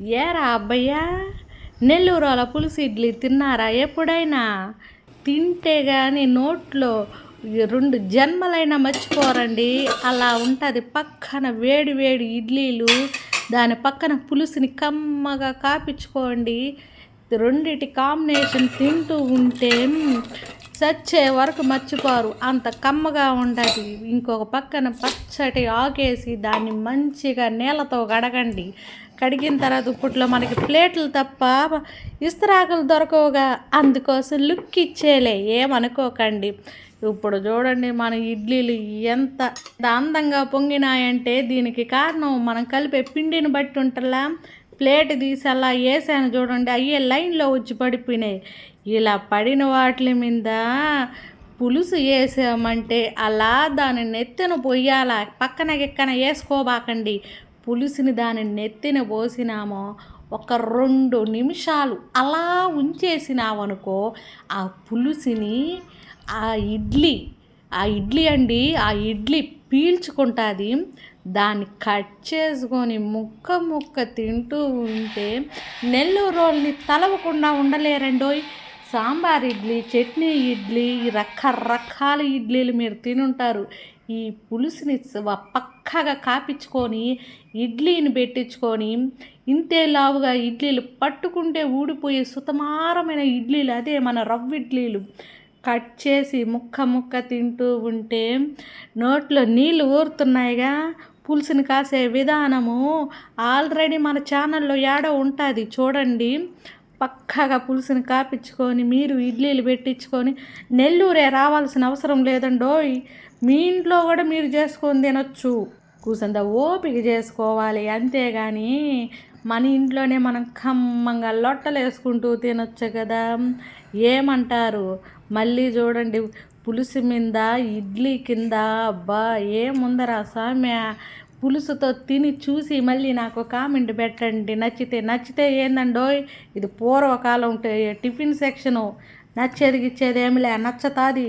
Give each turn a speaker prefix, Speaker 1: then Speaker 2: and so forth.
Speaker 1: ఏరా అబ్బయ్యా? నెల్లూరుల పులుసు ఇడ్లీ తిన్నారా ఎప్పుడైనా? తింటే కానీ నోట్లో రెండు జన్మలైనా మర్చిపోరండి. అలా ఉంటుంది పక్కన వేడి వేడి ఇడ్లీలు దాని పక్కన పులుసుని కమ్మగా కాపించుకోండి. రెండిటి కాంబినేషన్ తింటూ ఉంటే చచ్చే వరకు మర్చిపోరు. అంత కమ్మగా ఉండదు ఇంకొక పక్కన పచ్చటి ఆకేసి దాన్ని మంచిగా నీళ్ళతో కడగండి. కడిగిన తర్వాత ఇప్పట్లో మనకి ప్లేట్లు తప్ప ఇస్తరాకులు దొరకవుగా. అందుకోసం లుక్ ఇచ్చేలే. ఏమనుకోకండి. ఇప్పుడు చూడండి మన ఇడ్లీలు ఎంత అందంగా పొంగినాయంటే దీనికి కారణం మనం కలిపే పిండిని బట్టి ఉంటలా. ప్లేట్ తీసి అలా వేసాను చూడండి. అయ్యే లైన్లో వచ్చి పడిపోయినాయి. ఇలా పడిన వాటి మీద పులుసు వేసామంటే అలా దాని నెత్తిన పొయ్యాల? పక్కన గిక్కన వేసుకోబాకండి. పులుసుని దాని నెత్తిన పోసినామో. ఒక రెండు నిమిషాలు అలా ఉంచేసినావనుకో ఆ పులుసుని ఆ ఇడ్లీ ఆ ఇడ్లీ అండి ఆ ఇడ్లీ పీల్చుకుంటుంది. దాన్ని కట్ చేసుకొని ముక్క ముక్క తింటూ ఉంటే నెల్లూరు రోల్ని తలవకుండా ఉండలేరండోయ్. సాంబార్ ఇడ్లీ చట్నీ ఇడ్లీ రకరకాల ఇడ్లీలు మీరు తినుంటారు. ఈ పులుసుని పక్కగా కాపించుకొని ఇడ్లీని పెట్టించుకొని ఇంతే లావుగా ఇడ్లీలు పట్టుకుంటే ఊడిపోయే సుతమారమైన ఇడ్లీలు అదే మన రవ్వ ఇడ్లీలు కట్ చేసి ముక్క ముక్క తింటూ ఉంటే నోట్లో నీళ్ళు ఊరుతున్నాయిగా. పులుసుని కాసే విధానము ఆల్రెడీ మన ఛానల్లో ఏడో ఉంటుంది చూడండి. పక్కగా పులుసుని కాపించుకొని మీరు ఇడ్లీలు పెట్టించుకొని నెల్లూరే రావాల్సిన అవసరం లేదండోయ్. మీ ఇంట్లో కూడా మీరు చేసుకొని తినొచ్చు. కూసంత ఓపిక చేసుకోవాలి అంతేగాని మన ఇంట్లోనే మనం ఖమ్మంగా లొట్టలు వేసుకుంటూ తినొచ్చు కదా. ఏమంటారు? మళ్ళీ చూడండి పులుసు మీద ఇడ్లీ కింద అబ్బా ఏముందరా సామ్య? పులుసుతో తిని చూసి మళ్ళీ నాకు కామెంట్ పెట్టండి. నచ్చితే నచ్చితే ఏందండోయ్? ఇది పూర్వకాలం టిఫిన్ సెక్షను. నచ్చేది ఇచ్చేది ఏమిలే నచ్చతాది.